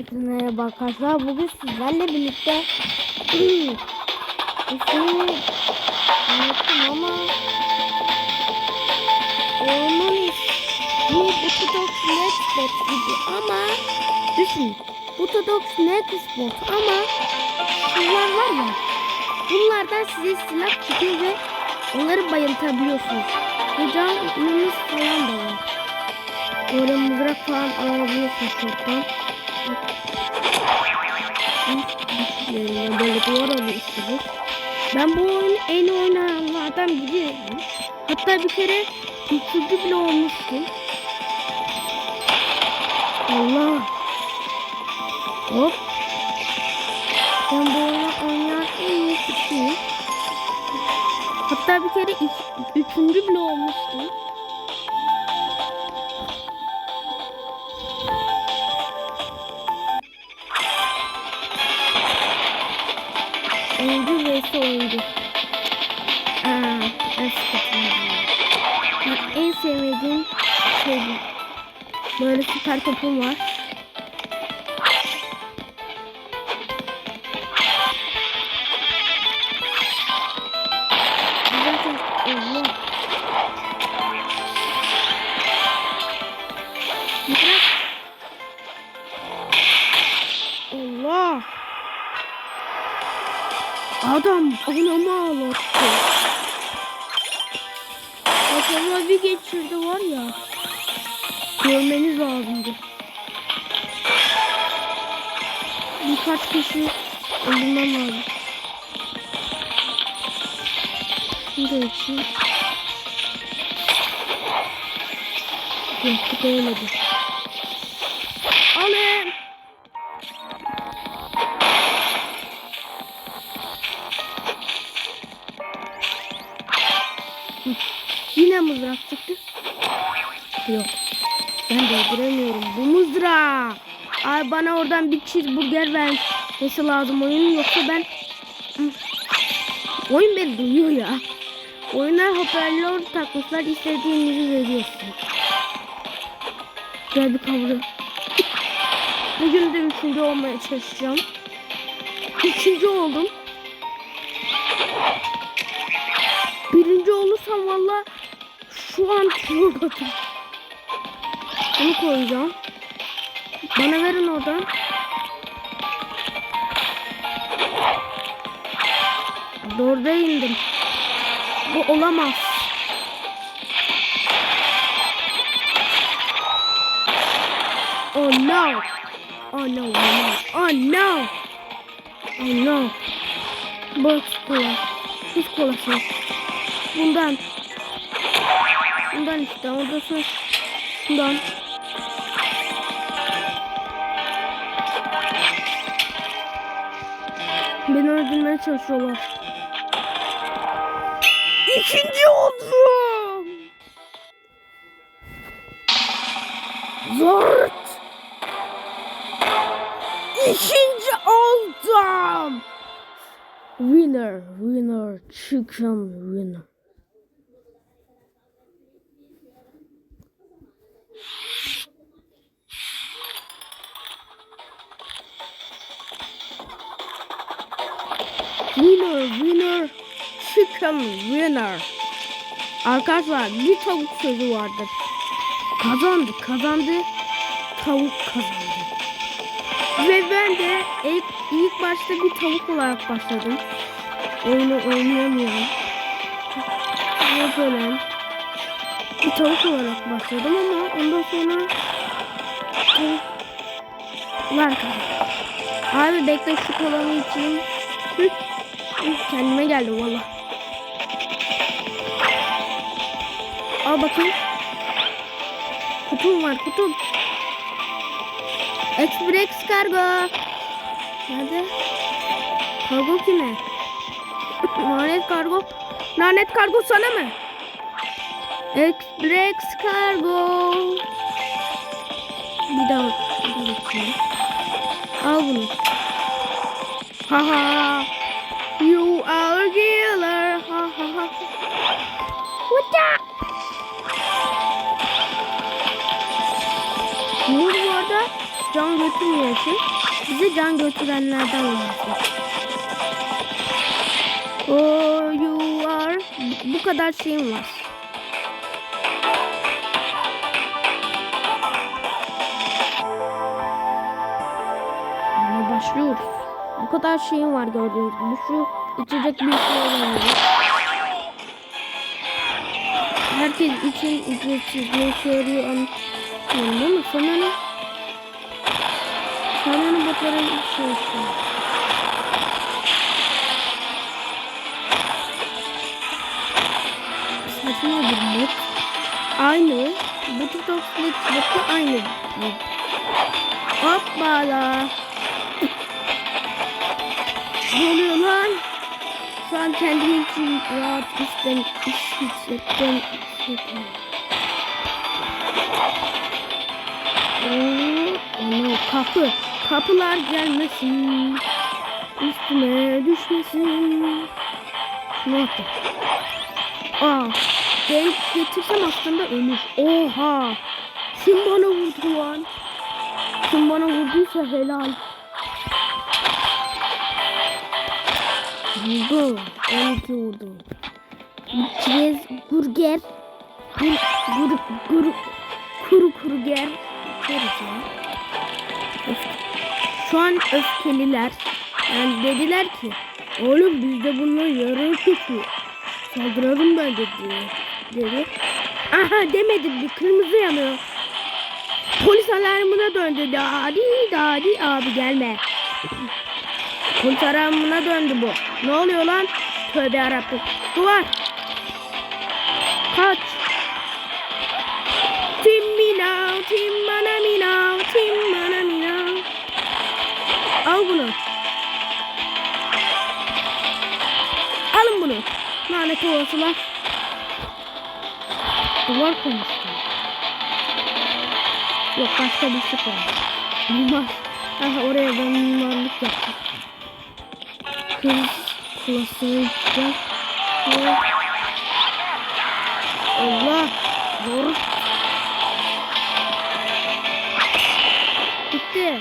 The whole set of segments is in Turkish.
Hepinize arkadaşlar bugün sizlerle birlikte ismini unuttum ama onun ismi Butodox Netspot gibi ama düşün Butodox Netspot ama şunlar var ya bunlardan size silah çıkıyor ve onları bayıltabiliyorsunuz. Ve canınız falan da var. Böyle mızrak falan alabiliyorsunuz çoktan. Böyle duvar alıyorsunuz. Ben bu oyunu en oynayanlardan biriyim. Hatta bir kere üçüncü bile olmuştum. Allah. Hop. Ben bu oyunu oynayan en iyi kişiyim. Hatta bir kere üç, üçüncü bile olmuştum. Oyuncu. Aa. En sevmediğim şey bu. Böyle süper topum var. Anamı ağlattı. Kafama bir geçirdi var ya. Görmeniz lazımdı. Birkaç kişi öldürmem lazım. Şunu da için. Yok bu değmedi. Alın. Yine mızrak çıktı. Yok. Ben dolduremiyorum. Bu mızrağı. Ay bana oradan bir cheeseburger vermesi lazım oyunun yoksa ben Hı. oyun beni duyuyor ya. Oyuna hoparlör takmışlar istediğinizi veriyorsun. Gel bir kavru. Bugün de üçüncü olmaya çalışacağım. Üçüncü oldum. Olursam valla şu an atım. Bunu koyacağım. Bana verin oradan. Doğruda indim. Bu olamaz. Oh no. Oh no. Oh no. Oh no. Box kola. Hiç kolası. Bundan. Bundan işte. Odası. Bundan. Beni öldürmeye çalışıyorlar. İkinci oldum. Zort. İkinci oldum. Winner, winner, chicken winner. Winner, winner, chicken winner. Arkadaşlar bir tavuk sözü vardır. Kazandı, kazandı, tavuk kazandı. Ve ben de ilk, ilk başta bir tavuk olarak başladım. Oyunu oynayamıyorum. Ve böyle bir tavuk olarak başladım ama ondan sonra tavuklar kazandı. Abi bekle şu kolamı için. Kendime geldim valla. Al bakayım. Kutum var kutum. Express kargo. Nerede? Kargo kime? Lanet kargo. Lanet kargo sana mı? Express kargo. Bir daha. Bir daha. Al bunu. Haha. You are a killer. Ha ha ha. What the? Oldu bu arada? can götürmüyor için bize can götürenlerden lazım. Oh you are bu kadar şeyim var. Bu kadar şeyim var gördüğünüz gibi. Şu içecek bir şey olamıyor. Herkes için ücretsiz ne işe yarıyor anlamıyorum değil mi? Sanırım Sanırım botların bir şey işte. Saçma bir bot. Aynı. Flex botu aynı. Hoppala. Ne oluyor lan? Şu an kendim için rahat hissettim. hissettim. Oo, ono, kapı. Kapılar gelmesin. Üstüme düşmesin. Şunu attım. Aa, denk getirsem aslında ölür. Oha. Kim bana vurdu lan? Kim bana vurduysa helal. Vurdu. 12 vurdu. Çiz, burger. Gur, gur, gur, kuru kuru ger. Şu an öfkeliler. Yani dediler ki oğlum bizde bunlar yarın kötü. Saldıralım ben dedi. Dedi. Aha demedim bir kırmızı yanıyor. Polis alarmına döndü. Dadi dadi abi gelme. Alarmına döndü bu. Ne oluyor lan? Tövbe yarabbim. Duvar. Kaç. Tim now, tim bana now, tim bana now. Al bunu. Alın bunu. Lanet olasılar. Duvar konuştu. Yok başka bir şey var. Mimar. Aha oraya ben mimarlık yaptım. Kız kulasını içeceğim. Allah. Zor. Bitti.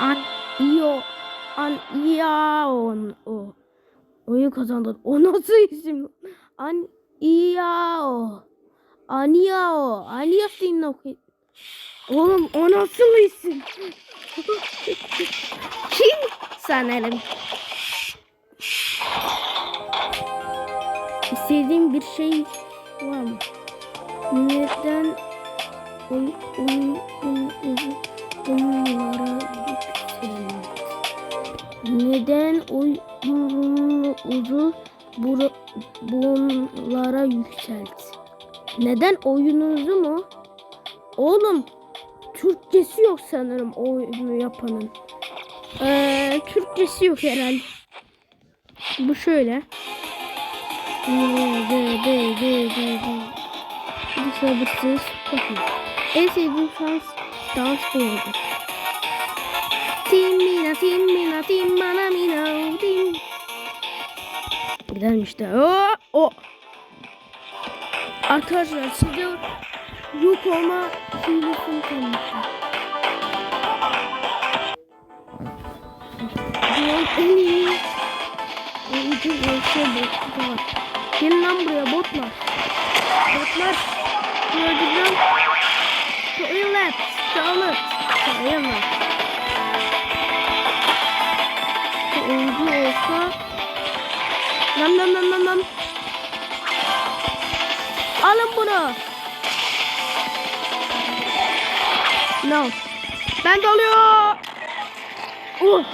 An iyo an iyaon o. Oyu kazandın. O nasıl isim? An iyao. Aniao. Aniastin okey. Oğlum o nasıl isim? Kim? Sanırım. İstediğim bir şey var mı? Oy, oy, oy, oy, oyunlara yükselmek? Neden oyununuzu bura, bunlara yükselt? Neden oyununuzu mu? Oğlum Türkçesi yok sanırım oyunu yapanın. Ee, Türkçesi yok herhalde. Bu şöyle. De de de de de. Bir sabırsız. En sevdiğim dans, dans bu oldu. Timmina timmina timmana mina tim. Gidelim işte. O, o. Arkadaşlar size yok olma hilesini tanımışım. Diyorum en iyi oyuncu şey botlar. Gelin lan buraya botlar. Botlar. Gördüm. Toilet. Toilet. Toilet. Oyuncu olsa Nam nam nam nam nam. Alın bunu. No. Ben doluyor. Uh.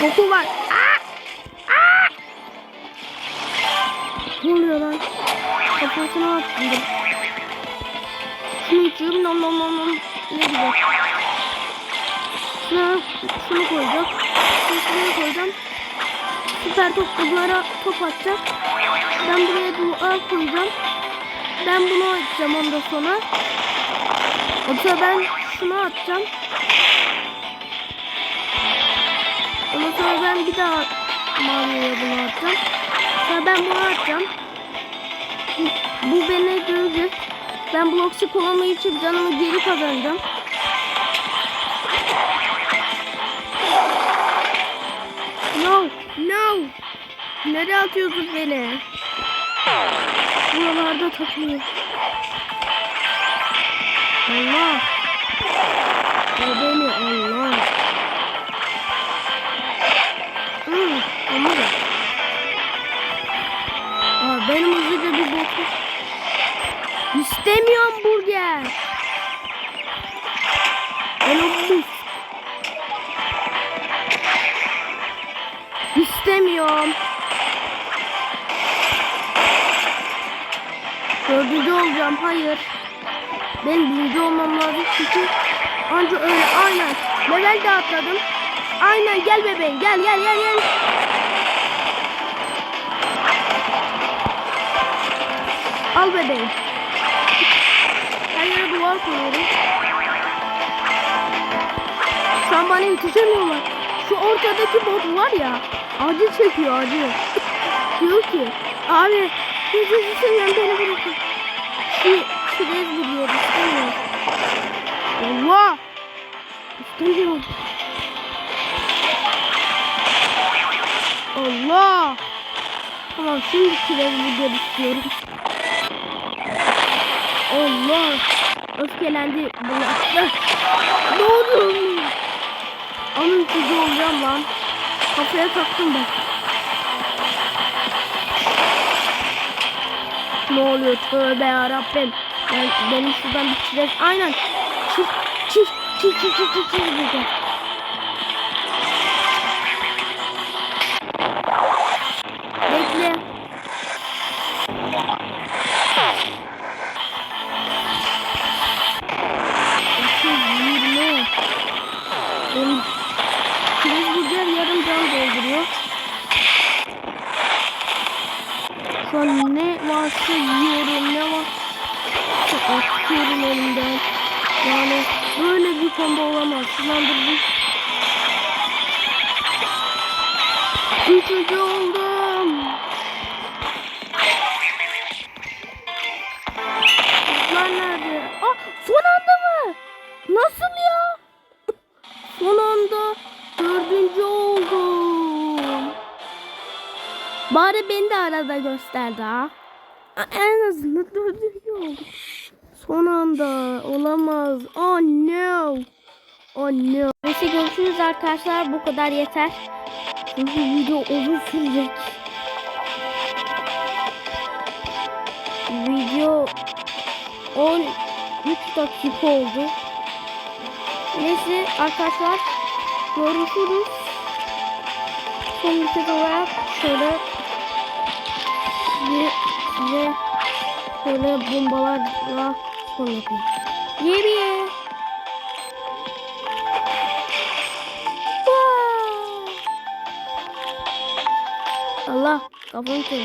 Koku var. Aa! Aa! Ne oluyor lan? Kafasına attım. Şunu içiyorum. Nom nom nom nom. Ne güzel. Şuna, şunu koyacağım. Şunu koyacağım. Süper top bunlara top atacak. Ben buraya dua koyacağım. Ben bunu atacağım ondan sonra. Yoksa ben şunu atacağım. Ondan sonra ben bir daha maviye bunu atacağım. Sonra ben bunu atacağım. Bu, bu beni görecek. Ben Bloxy kolamı içip canımı geri kazanacağım. Nereye atıyorsun beni? Buralarda takılıyor. Allah. O beni Allah. Hmm, ama da. Benim hızlıca bir boku. İstemiyorum burger. Elon Musk. İstemiyorum. Dördüncü olacağım. Hayır. Ben birinci olmam lazım çünkü anca öyle aynen. Level de atladım. Aynen gel bebeğim gel gel gel gel. Al bebeğim. Her yere duvar koyuyorum. An bana yetişemiyorlar. Şu ortadaki bot var ya. Acı çekiyor acı. Diyor ki abi seveyim beni bırakın. Şu çilez vuruyor istemiyor. Allah. İstemiyorum. Allah. Tamam şimdi çilez vuruyor istiyorum. Allah. Öfkelendi. Bıraktı. Ne oldu? Onun çocuğu olacağım lan. Kafaya taktım ben. Ne oluyor tövbe yarabbim. Ben, benim şuradan bir çift aynen. Çift çift çift çift çift çift çift Şu an ne varsa yiyorum ne var atıyorum elimden. Yani böyle bir kombo olamaz. Sulandırdım. Üçüncü oldum. Bari beni de arada gösterdi ha. Aa, En azından dördüncü. Son anda olamaz. Oh no. Oh no. Neyse görüşürüz arkadaşlar. Bu kadar yeter. Çünkü video uzun sürecek. Video 13 dakika oldu. Neyse arkadaşlar görüşürüz. Son bir kez olarak şöyle size, size şöyle bombalarla son yapayım. Yemeğe. Allah kafamı kırdı.